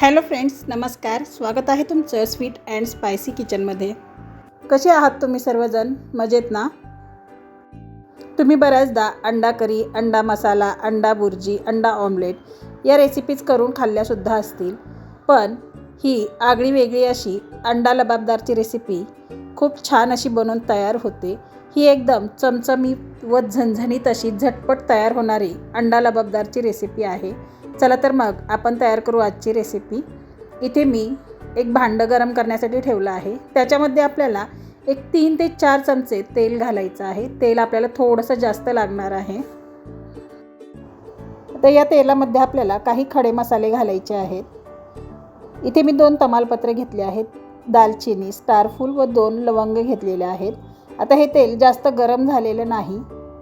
Hello friends नमस्कार. स्वागत आहे तुमचं स्वीट अँड स्पायसी किचनमध्ये. कसे आहात तुम्ही सर्वजण? मजेत ना? तुम्ही बऱ्याचदा अंडा करी अंडा मसाला अंडा बुर्जी अंडा ऑमलेट या रेसिपीज करून खाल्ल्यासुद्धा असतील. पण ही आगळी वेगळी अशी अंडा लबाबदारची रेसिपी खूप छान अशी बनवून तयार होते. ही एकदम चमचमीत व झणझणीत अशी झटपट तयार होणारी अंडा लबाबदारची रेसिपी आहे. चला तर मग आपण तयार करू आजची रेसिपी इथे मी एक भांडं गरम करण्यासाठी ठेवलं आहे. त्याच्यामध्ये आपल्याला एक तीन ते चार चमचे तेल घालायचं आहे. तेल आपल्याला थोडंसं जास्त लागणार आहे. तर या तेलामध्ये आपल्याला काही खडे मसाले घालायचे आहेत. इथे मी दोन तमालपत्रे घेतले आहेत. दालचिनी स्टारफूल व दोन लवंग घेतलेले आहेत. आता हे तेल जास्त गरम झालेलं नाही.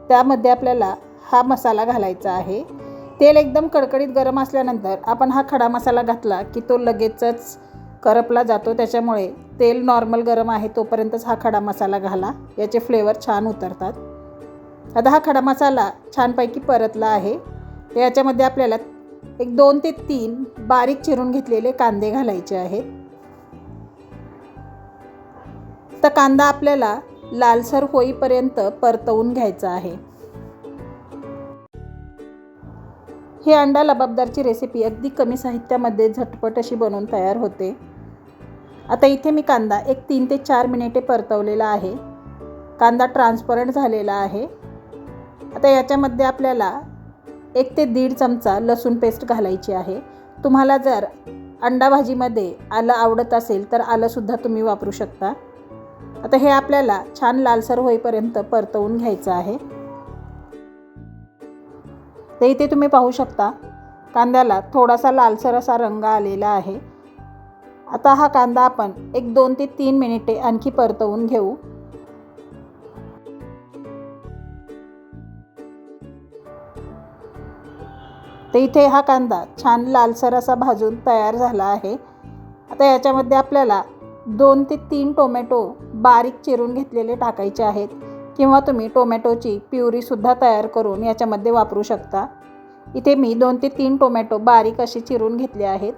त्यामध्ये आपल्याला हा मसाला घालायचा आहे. तेल एकदम कडकडीत गरम असल्यानंतर आपण हा खडा मसाला घातला की तो लगेचच करपला जातो. त्याच्यामुळे तेल नॉर्मल गरम आहे तोपर्यंतच हा खडा मसाला घाला. याचे फ्लेवर छान उतरतात. आता हा खडा मसाला छानपैकी परतला आहे. तर याच्यामध्ये आपल्याला एक दोन ते तीन बारीक चिरून घेतलेले कांदे घालायचे आहेत. तर कांदा आपल्याला लालसर होईपर्यंत परतवून घ्यायचा आहे. ही अंडा लबाबदारची रेसिपी अगदी कमी साहित्यामध्ये झटपट अशी बनवून तयार होते. आता इथे मी कांदा एक तीन ते चार मिनिटे परतवलेला आहे. कांदा ट्रान्सपरंट झालेला आहे. आता याच्यामध्ये आपल्याला एक ते दीड चमचा लसूण पेस्ट घालायची आहे. तुम्हाला जर अंडा भाजीमध्ये आलं आवडत असेल तर आलंसुद्धा तुम्ही वापरू शकता. आता हे आपल्याला छान लालसर होईपर्यंत परतवून घ्यायचं आहे. तर इथे तुम्ही पाहू शकता. कांद्याला थोडासा लालसर असा रंग आलेला आहे. आता हा कांदा आपण एक दोन ते तीन मिनिटे आणखी परतवून घेऊ. तर इथे हा कांदा छान लालसर असा भाजून तयार झाला आहे. आता याच्यामध्ये आपल्याला दोन ते तीन टोमॅटो बारीक चिरून घेतलेले टाकायचे आहेत. किंवा तुम्ही टोमॅटोची प्युरीसुद्धा तयार करून याच्यामध्ये वापरू शकता. इथे मी दोन ते तीन टोमॅटो बारीक असे चिरून घेतले आहेत.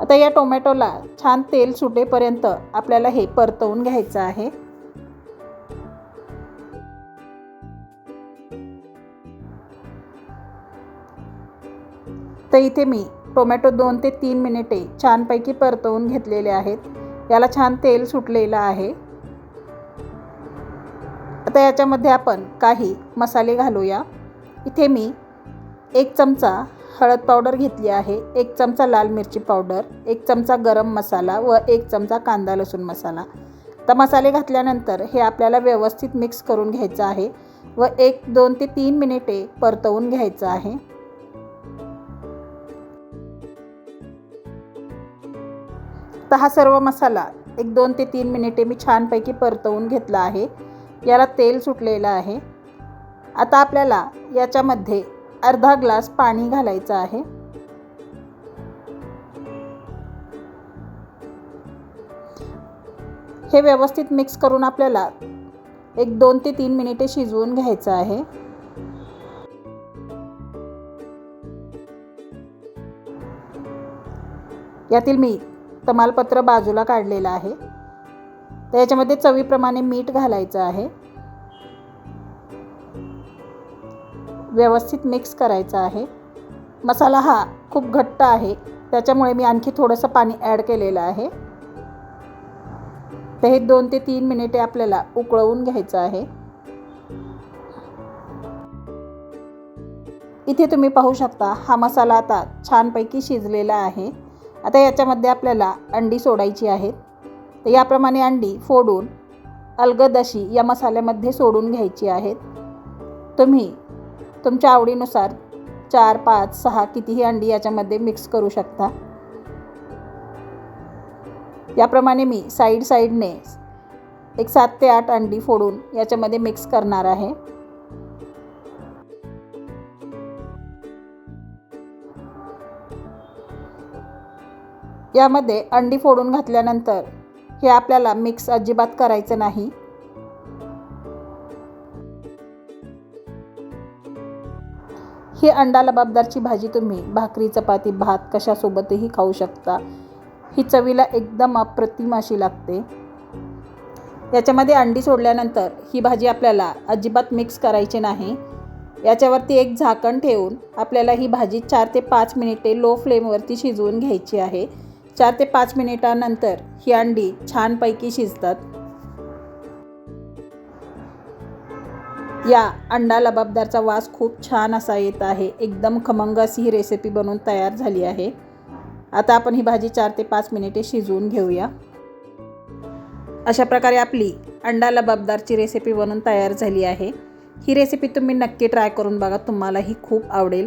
आता या टोमॅटोला छान तेल सुटेपर्यंत आपल्याला हे परतवून घ्यायचं आहे. तर इथे मी टोमॅटो दोन ते तीन मिनिटे छानपैकी परतवून घेतलेले आहेत. याला छान तेल सुटलेलं आहे. आता याच्यामध्ये आपण काही मसाले घालूया. इथे मी एक चमचा हळद पावडर घेतली आहे एक चमचा लाल मिरची पावडर एक चमचा गरम मसाला व एक चमचा कांदा लसूण मसाला. तर मसाले घातल्यानंतर हे आपल्याला व्यवस्थित मिक्स करून घ्यायचं आहे व एक दोन ते तीन मिनिटे परतवून घ्यायचं आहे. तर हा सर्व मसाला एक दोन ते तीन मिनिटे मी छानपैकी परतवून घेतला आहे. याला तेल सुटलेलं आहे. आता आपल्याला याच्यामध्ये अर्धा ग्लास पाणी घालायचं आहे. हे व्यवस्थित मिक्स करून आपल्याला एक दोन ते तीन मिनिटे शिजवून घ्यायचं आहे. यातील मी तमालपत्र बाजूला काढलेलं आहे. तर याच्यामध्ये चवीप्रमाणे मीठ घालायचं आहे. व्यवस्थित मिक्स करायचं आहे. मसाला हा खूप घट्ट आहे. त्याच्यामुळे मी आणखी थोडंसं पाणी ॲड केलेलं आहे. तर हे दोन ते तीन मिनिटे आपल्याला उकळवून घ्यायचं आहे. इथे तुम्ही पाहू शकता हा मसाला आता छानपैकी शिजलेला आहे. आता याच्यामध्ये आपल्याला अंडी सोडायची आहेत. तर याप्रमाणे अंडी फोडून अलगद अशी या मसाल्यामध्ये सोडून घ्यायची आहेत. तुम्ही तुमच्या आवडीनुसार चार पाच सहा कितीही अंडी याच्यामध्ये मिक्स करू शकता. याप्रमाणे मी साईड साईडने एक सात ते आठ अंडी फोडून याच्यामध्ये मिक्स करणार आहे. यामध्ये अंडी फोडून घातल्यानंतर हे आपल्याला मिक्स अजिबात करायचं नाही. ही अंडा लबाबदारची भाजी तुम्ही भाकरी चपाती भात कशासोबतही खाऊ शकता. ही चवीला एकदम अप्रतिम अशी लागते. याच्यामध्ये अंडी सोडल्यानंतर ही भाजी आपल्याला अजिबात मिक्स करायची नाही. याच्यावरती एक झाकण ठेवून आपल्याला ही भाजी चार ते पाच मिनिटे लो फ्लेमवरती शिजवून घ्यायची आहे. चार ते पाच मिनिटानंतर ही अंडी छानपैकी शिजतात. या अंडा लबाबदारचा वास खूप छान असा येत आहे. एकदम खमंग अशी ही रेसिपी बनवून तयार झाली आहे. आता आपण ही भाजी चार ते पाच मिनिटे शिजवून घेऊया. अशा प्रकारे आपली अंडा लबाबदारची रेसिपी बनवून तयार झाली आहे. ही रेसिपी तुम्ही नक्की ट्राय करून बघा. तुम्हालाही खूप आवडेल.